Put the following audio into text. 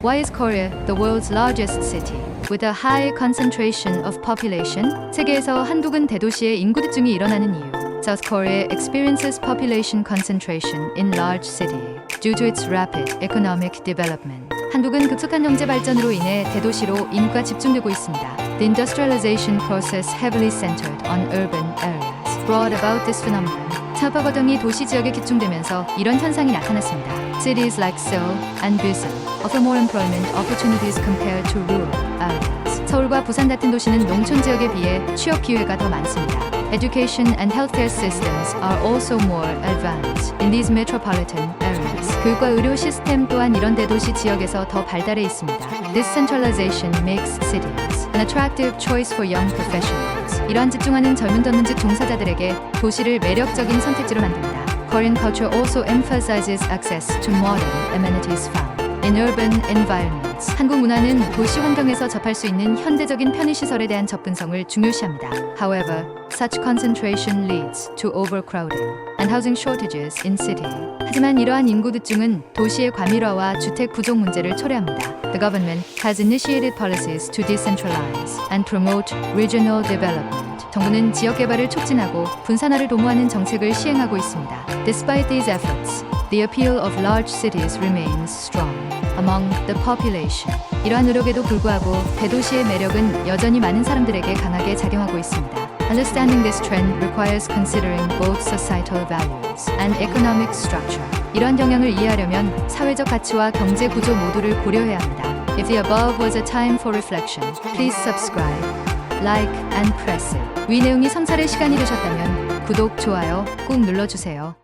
Why is Korea the world's largest city with a high concentration of population? 세계에서 한국은 대도시의 인구집중이 일어나는 이유. South Korea experiences population concentration in large city due to its rapid economic development. 한국은 급속한 경제 발전으로 인해 대도시로 인구가 집중되고 있습니다. The industrialization process heavily centered on urban areas brought about this phenomenon. 과정이 도시 지역에 집중되면서 이런 현상이 나타났습니다. Cities like Seoul and Busan offer more employment opportunities compared to rural areas. 서울과 부산 같은 도시는 농촌 지역에 비해 취업 기회가 더 많습니다. Education and healthcare systems are also more advanced in these metropolitan areas. 교육과 의료 시스템 또한 이런 대도시 지역에서 더 발달해 있습니다. This centralization makes cities an attractive choice for young professionals. 이러한 집중하는 젊은 전문직 종사자들에게 도시를 매력적인 선택지로 만듭니다. Korean culture also emphasizes access to modern amenities found in urban environments. 한국 문화는 도시 환경에서 접할 수 있는 현대적인 편의시설에 대한 접근성을 중요시합니다. However, such concentration leads to overcrowding and housing shortages in city. 하지만 이러한 인구 득중은 도시의 과밀화와 주택 부족 문제를 초래합니다. The government has initiated policies to decentralize and promote regional development. 정부는 지역 개발을 촉진하고 분산화를 도모하는 정책을 시행하고 있습니다. Despite these efforts, the appeal of large cities remains strong Among the population. 이러한 노력에도 불구하고 대도시의 매력은 여전히 많은 사람들에게 강하게 작용하고 있습니다. Understanding this trend requires considering both societal values and economic structure. 이러한 영향을 이해하려면 사회적 가치와 경제 구조 모두를 고려해야 합니다. If the above was a time for reflection, please subscribe, like, and press it. 위 내용이 성찰의 시간이 되셨다면 구독, 좋아요 꼭 눌러주세요.